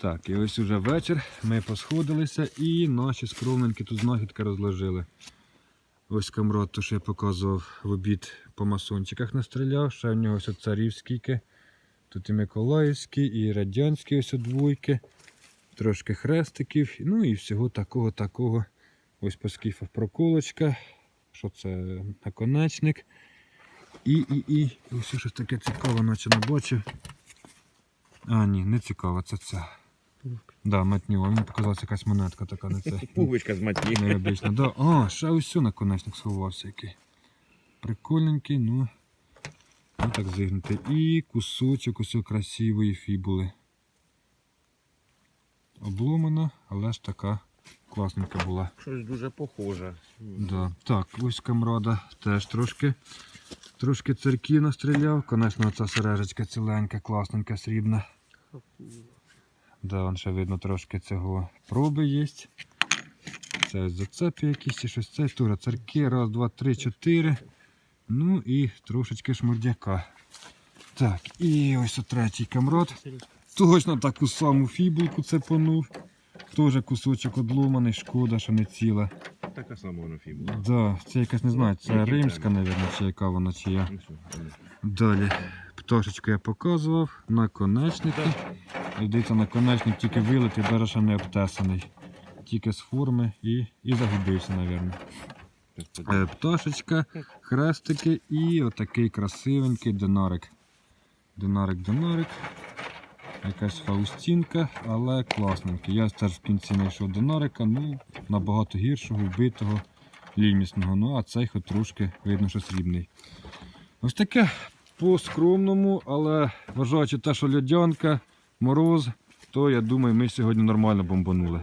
Так, і ось уже вечір. Ми посходилися і наші скромненькі тут знахідки розложили. Ось камрот, то що я показував в обід по масончиках настріляв. Ще в нього ось царівські. Тут і Миколаївські, і радянські ось двойки. Трошки хрестиків. Ну і всього такого такого. Ось по скіфах проколочка. Що це наконечник. І, і, і ось щось таке цікаве, наче не бачив. А, ні, не цікаво, це це. Да, матнюва. Мені показалася якась монетка така не це. Пуговичка з матні. Да. А, ще ось наконечник сховався який. Прикольненький, ну. Ну так зигнути. І кусочок ось красивої фібули. Обломана, але ж така класненька була. Щось дуже похоже. Да. Так, ось камрада теж трошки. Трошки церків настріляв. Конечно, ця сережечка ціленька, класненька, срібна. Да, вон ще видно трошки цього проби є. Це зацепи якісь, чи щось це тура. Церки, раз, два, три, чотири. Ну і трошечки шмурдяка. Так, і ось о третій камрот. Точно таку саму фібулку цепанув. Теж кусочок одломаний, шкода, що не ціла. Така сама вона фібула. Да, це якась не знаю, це римська, мабуть, чи яка вона, чи я. Ну, далі. Далі пташечку я показував, наконечники. Дивіться, наконечник тільки вилитий, ще не обтесаний. Тільки з форми і, і загубився, мабуть. Е, Пташечка, хрестики і отакий красивенький динарик. Динарик, динарик. Якась фаустінка, але класненький. Я теж в кінці знайшов динарика, ну, набагато гіршого, вбитого, лімісного. Ну, а цей хоч трошки видно, що срібний. Ось таке по-скромному, але вважаючи те, що льодянка, мороз, то я думаю, ми сьогодні нормально бомбанули.